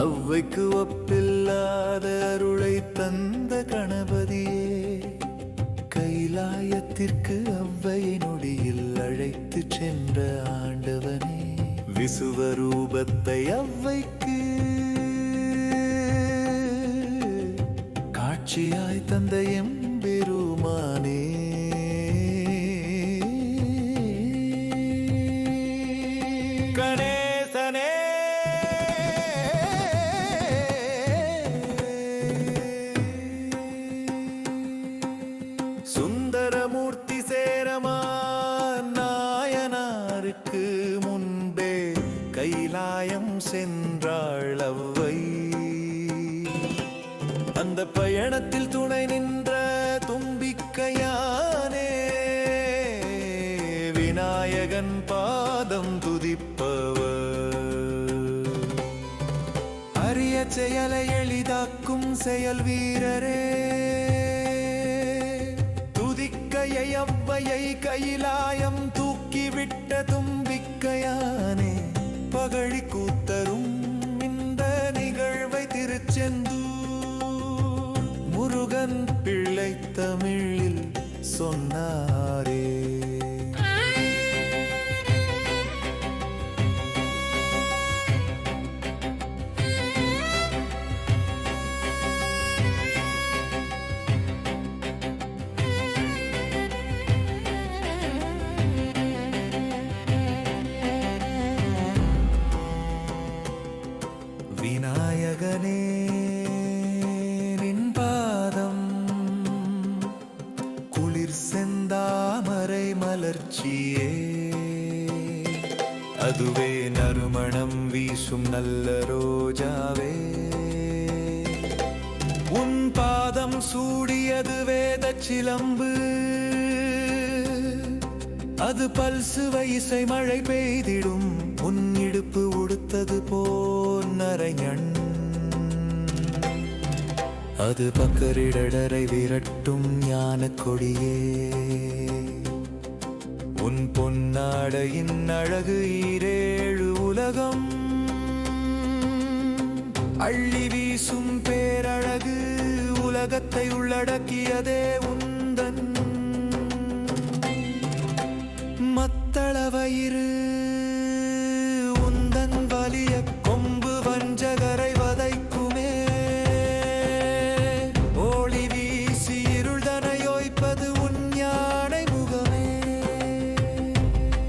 அவ்வைக்கு ஒப்பில்லாத அருளை தந்த கணபதியே கைலாயத்திற்கு அவ்வையை நொடியில் அழைத்து சென்ற ஆண்டவனே. விசுவரூபத்தை அவ்வைக்கு காட்சியாய் தந்த எம்பெருமானே கைலாயம் சென்றாள் அவ்வை அந்த பயணத்தில் துணை நின்ற தும்பிக்கையானே விநாயகன் பாதம் துதிப்பவர். அரிய செயலை எளிதாக்கும் செயல் வீரரே துதிக்கையை அவ்வையை கைலாயம் தூக்கிவிட்ட தும்பிக்கையானே. பகழி கூத்தரும் இந்த நிகழ்வை திருச்செந்தூர். முருகன் பிள்ளை தமிழில் சொன்னார். விநாயகனே நின் பாதம். குளிர் செந்தாமரை மலர்ச்சியே. அதுவே நறுமணம் வீசும் நல்ல ரோஜாவே. உன் பாதம் சூடியது வேத சிலம்பு. அது பல்சுவை இசை மழை பெய்திடும். பூத்தது இடுப்பு அது பக்கரிடரை விரட்டும் ஞான கொடியே உன் பொன்னாடையின் அழகு ஈரேழு உலகம். அள்ளி வீசும் பேரழகு உலகத்தை உள்ளடக்கியதே உந்தன். மத்தளவயிறு